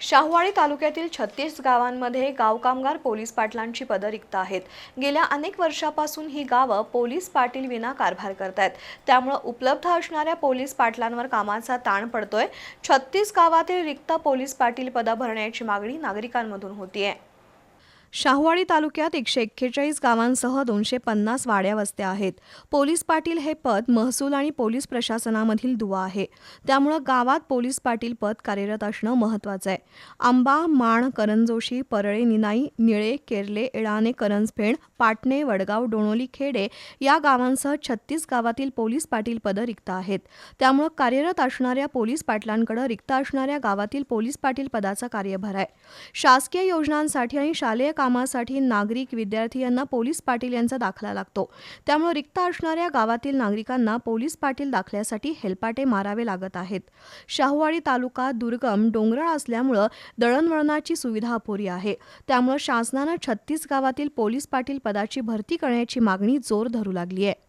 शाहवाडी तालुक्यातील छत्तीस गावांमध्ये गाव कामगार पोलीस पाटलांची पदं रिक्त आहेत. गेल्या अनेक वर्षापासून ही गावं पोलीस पाटील विना कारभार आहेत त्यामुळं उपलब्ध असणाऱ्या पोलीस पाटलांवर कामाचा ताण पडतोय. छत्तीस गावातील रिक्त पोलीस पाटील पदं भरण्याची मागणी नागरिकांमधून होतीये. शाहवाडी तालुक्यात एकशे एक्केचाळीस गावांसह दोनशे पन्नास वाड्या वस्त्या आहेत. पोलीस पाटील हे पद महसूल आणि पोलीस प्रशासनामधील दुवा आहे. त्यामुळं गावात पोलीस पाटील पद कार्यरत असणं महत्त्वाचं आहे. आंबा माण करंजोशी परळे निनाई निळे केरले एळाने करंजफेण पाटणे वडगाव डोणोली खेडे या गावांसह छत्तीस गावातील पोलीस पाटील पदं रिक्त आहेत. त्यामुळं कार्यरत असणाऱ्या पोलीस पाटलांकडे रिक्त असणाऱ्या गावातील पोलीस पाटील पदाचा कार्यभार आहे. शासकीय योजनांसाठी आणि शालेय कामासाठी नागरिक विद्यार्थी यांना पोलीस पाटील यांचा दाखला लागतो. त्यामुळे रिक्त असणाऱ्या गावातील नागरिकांना पोलीस पाटील दाखल्यासाठी हेलपाटे मारावे लागत आहेत. शाहूवाडी तालुका दुर्गम डोंगराळ असल्यामुळं दळणवळणाची सुविधा अपुरी आहे. त्यामुळं शासनानं छत्तीस गावातील पोलीस पाटील पदाची भरती करण्याची मागणी जोर धरू लागली आहे